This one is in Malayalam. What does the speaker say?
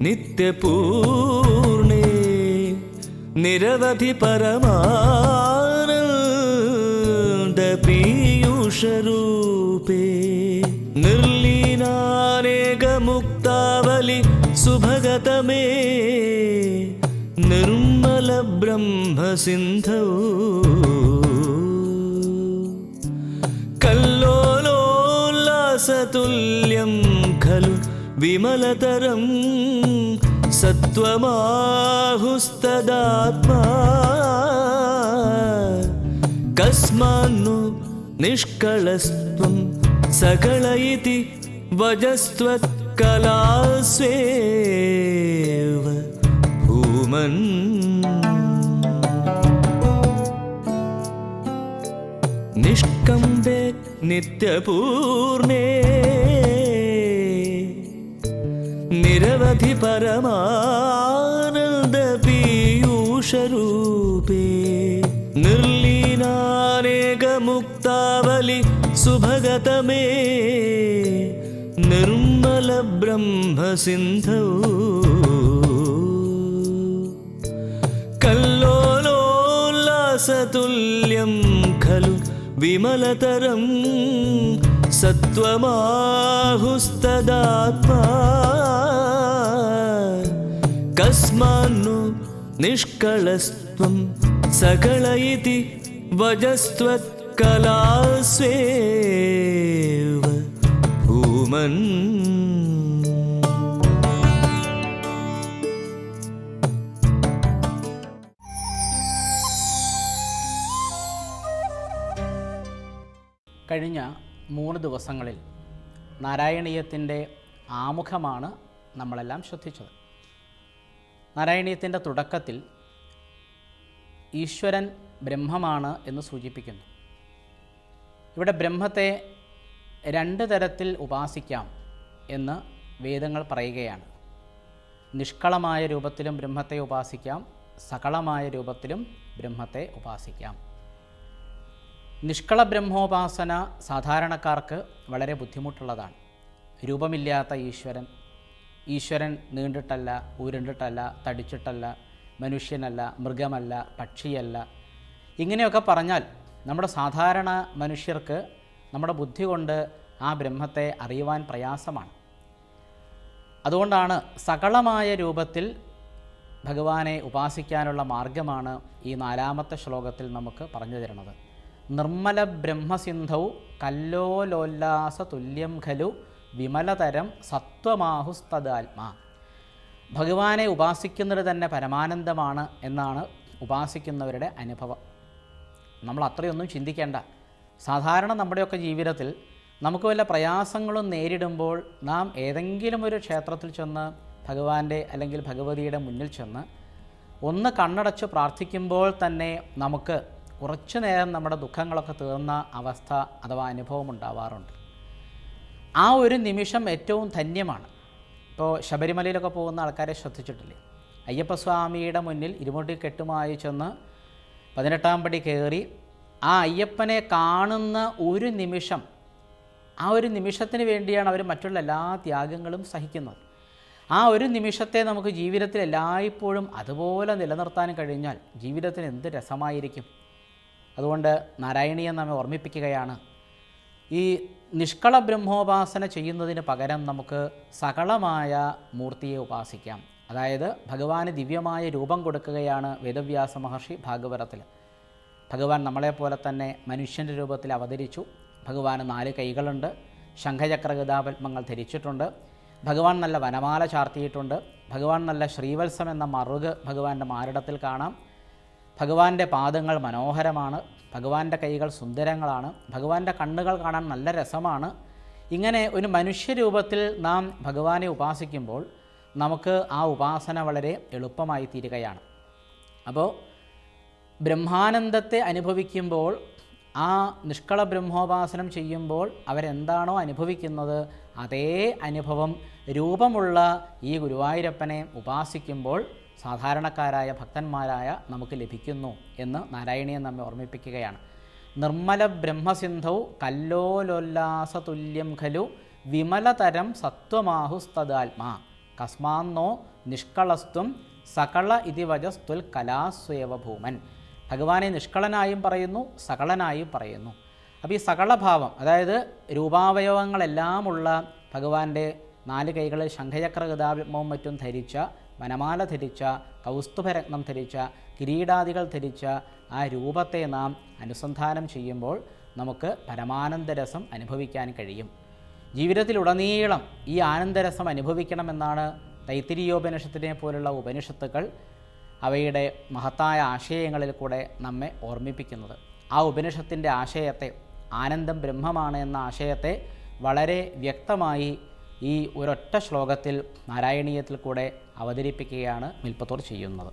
നിത്യപൂർണേ നിരവധി പരമാനന്ദ പീയൂഷരൂപേ. നിർലീനാനേകമുക്താവലി സുഭഗതമേ നിർമ്മല ബ്രഹ്മസിന്ധൗ. കല്ലോലോല്ലാസതുല്യം ഖലു വിമലതരം സത്വമാഹുസ്തദാത്മാ. കസ്മാന്നു നിഷ്കളസ്ത്വം സകള ഇതി വജസ്ത്വത്കലാസ്വേവ ഭൂമൻ. നിഷ്കമ്പേ നിത്യപൂർണേ നിരവധി പരമാനന്ദ പീയൂഷരൂപേ നിർലീനാനേകമുക്താവലി സുഭഗതമേ നിർമ്മല ബ്രഹ്മസിന്ധൗ കല്ലോലോല്ലാസതുല്യം ഖലു വിമലതരം സത്വമാഹുസ്തദാത്മാ കസ്മാന്നു നിഷ്കളസ്ത്വം സകള ഇതി വജസ്ത്വത്കലാസ്വേവ ഭൂമൻ കഴിഞ്ഞ മൂന്ന് ദിവസങ്ങളിൽ നാരായണീയത്തിന്റെ ആമുഖമാണ് നമ്മളെല്ലാം ശ്രദ്ധിച്ചത്. നാരായണീയത്തിന്റെ തുടക്കത്തിൽ ഈശ്വരൻ ബ്രഹ്മമാണ് എന്ന് സൂചിപ്പിക്കുന്നു. ഇവിടെ ബ്രഹ്മത്തെ രണ്ട് തരത്തിൽ ഉപാസിക്കാം എന്ന് വേദങ്ങൾ പറയുകയാണ്. നിഷ്കളമായ രൂപത്തിലും ബ്രഹ്മത്തെ ഉപാസിക്കാം സകളമായ രൂപത്തിലും ബ്രഹ്മത്തെ ഉപാസിക്കാം. നിഷ്കള ബ്രഹ്മോപാസന സാധാരണക്കാർക്ക് വളരെ ബുദ്ധിമുട്ടുള്ളതാണ്. രൂപമില്ലാത്ത ഈശ്വരൻ ഈശ്വരൻ നീണ്ടിട്ടല്ല ഉരുണ്ടിട്ടല്ല തടിച്ചിട്ടല്ല മനുഷ്യനല്ല മൃഗമല്ല പക്ഷിയല്ല. ഇങ്ങനെയൊക്കെ പറഞ്ഞാൽ നമ്മുടെ സാധാരണ മനുഷ്യർക്ക് നമ്മുടെ ബുദ്ധി കൊണ്ട് ആ ബ്രഹ്മത്തെ അറിയുവാൻ പ്രയാസമാണ്. അതുകൊണ്ടാണ് സകളമായ രൂപത്തിൽ ഭഗവാനെ ഉപാസിക്കാനുള്ള മാർഗമാണ് ഈ നാലാമത്തെ ശ്ലോകത്തിൽ നമുക്ക് പറഞ്ഞു തരുന്നത്. നിർമ്മല ബ്രഹ്മസിന്ധൗ കല്ലോലോല്ലാസ തുല്യം ഖലു വിമലതരം സത്വമാഹുസ്തദാത്മാ. ഭഗവാനെ ഉപാസിക്കുന്നത് തന്നെ പരമാനന്ദമാണ് എന്നാണ് ഉപാസിക്കുന്നവരുടെ അനുഭവം. നമ്മൾ അത്രയൊന്നും ചിന്തിക്കേണ്ട. സാധാരണ നമ്മുടെയൊക്കെ ജീവിതത്തിൽ നമുക്ക് വല്ല പ്രയാസങ്ങളും നേരിടുമ്പോൾ നാം ഏതെങ്കിലും ഒരു ക്ഷേത്രത്തിൽ ചെന്ന് ഭഗവാന്റെ അല്ലെങ്കിൽ ഭഗവതിയുടെ മുന്നിൽ ചെന്ന് ഒന്ന് കണ്ണടച്ച് പ്രാർത്ഥിക്കുമ്പോൾ തന്നെ നമുക്ക് കുറച്ചു നേരം നമ്മുടെ ദുഃഖങ്ങളൊക്കെ തീർന്ന അവസ്ഥ അഥവാ അനുഭവം ഉണ്ടാവാറുണ്ട്. ആ ഒരു നിമിഷം ഏറ്റവും ധന്യമാണ്. ഇപ്പോൾ ശബരിമലയിലൊക്കെ പോകുന്ന ആൾക്കാരെ ശ്രദ്ധിച്ചിട്ടില്ലേ? അയ്യപ്പസ്വാമിയുടെ മുന്നിൽ ഇരുമുടി കെട്ടുമായി ചെന്ന് പതിനെട്ടാം പടി കയറി ആ അയ്യപ്പനെ കാണുന്ന ഒരു നിമിഷം ആ ഒരു നിമിഷത്തിന് വേണ്ടിയാണ് അവർ മറ്റുള്ള എല്ലാ ത്യാഗങ്ങളും സഹിക്കുന്നത്. ആ ഒരു നിമിഷത്തെ നമുക്ക് ജീവിതത്തിൽ എല്ലായ്പ്പോഴും അതുപോലെ നിലനിർത്താൻ കഴിഞ്ഞാൽ ജീവിതത്തിന് എന്ത് രസമായിരിക്കും? അതുകൊണ്ട് നാരായണീയം നമ്മെ ഓർമ്മിപ്പിക്കുകയാണ്. ഈ നിഷ്കള ബ്രഹ്മോപാസന ചെയ്യുന്നതിന് പകരം നമുക്ക് സകളമായ മൂർത്തിയെ ഉപാസിക്കാം. അതായത് ഭഗവാന് ദിവ്യമായ രൂപം കൊടുക്കുകയാണ് വേദവ്യാസ മഹർഷി ഭാഗവതത്തിൽ ഭഗവാൻ നമ്മളെപ്പോലെ തന്നെ മനുഷ്യന്റെ രൂപത്തിൽ അവതരിച്ചു. ഭഗവാന് നാല് കൈകളുണ്ട്. ശംഖചക്ര ഗതാപത്മങ്ങൾ ധരിച്ചിട്ടുണ്ട്. ഭഗവാൻ നല്ല വനമാല ചാർത്തിയിട്ടുണ്ട്. ഭഗവാൻ നല്ല ശ്രീവത്സം എന്ന മറുക് ഭഗവാന്റെ മാരടത്തിൽ കാണാം. ഭഗവാന്റെ പാദങ്ങൾ മനോഹരമാണ്. ഭഗവാന്റെ കൈകൾ സുന്ദരങ്ങളാണ്. ഭഗവാന്റെ കണ്ണുകൾ കാണാൻ നല്ല രസമാണ്. ഇങ്ങനെ ഒരു മനുഷ്യരൂപത്തിൽ നാം ഭഗവാനെ ഉപാസിക്കുമ്പോൾ നമുക്ക് ആ ഉപാസന വളരെ എളുപ്പമായി തീരുകയാണ്. അപ്പോൾ ബ്രഹ്മാനന്ദത്തെ അനുഭവിക്കുമ്പോൾ ആ നിഷ്കള ബ്രഹ്മോപാസനം ചെയ്യുമ്പോൾ അവരെന്താണോ അനുഭവിക്കുന്നത് അതേ അനുഭവം രൂപമുള്ള ഈ ഗുരുവായൂരപ്പനെ ഉപാസിക്കുമ്പോൾ സാധാരണക്കാരായ ഭക്തന്മാരായ നമുക്ക് ലഭിക്കുന്നു എന്ന് നാരായണീയൻ നമ്മെ ഓർമ്മിപ്പിക്കുകയാണ്. നിർമ്മല ബ്രഹ്മസിന്ധൗ കല്ലോലോല്ലാസതുല്യം ഖലു വിമലതരം സത്വമാഹുസ്തദാത്മാ. കസ്മാന്നോ നിഷ്കളസ്ത്വം സകള ഇതിവജസ്തുൽ വജസ്തുൽ കലാസ്വേവ ഭൂമൻ. ഭഗവാനെ നിഷ്കളനായും പറയുന്നു സകളനായും പറയുന്നു. അപ്പോൾ ഈ സകളഭാവം അതായത് രൂപാവയവങ്ങളെല്ലാമുള്ള ഭഗവാന്റെ നാല് കൈകളിൽ ശംഖചക്ര ഗതാഭിമവും മറ്റും ധരിച്ച വനമാല ധരിച്ച കൗസ്തുഭരത്നം ധരിച്ച കിരീടാദികൾ ധരിച്ച ആ രൂപത്തെ നാം അനുസന്ധാനം ചെയ്യുമ്പോൾ നമുക്ക് പരമാനന്ദരസം അനുഭവിക്കാൻ കഴിയും. ജീവിതത്തിലുടനീളം ഈ ആനന്ദരസം അനുഭവിക്കണമെന്നാണ് തൈത്തിരിയോപനിഷത്തിനെ പോലുള്ള ഉപനിഷത്തുക്കൾ അവയുടെ മഹത്തായ ആശയങ്ങളിൽ കൂടെ നമ്മെ ഓർമ്മിപ്പിക്കുന്നത്. ആ ഉപനിഷത്തിന്റെ ആശയത്തെ ആനന്ദം ബ്രഹ്മമാണ് എന്ന ആശയത്തെ വളരെ വ്യക്തമായി ഈ ഒരൊറ്റ ശ്ലോകത്തിൽ നാരായണീയത്തിൽ കൂടെ അവതരിപ്പിക്കുകയാണ് മിൽപ്പത്തോർ ചെയ്യുന്നത്.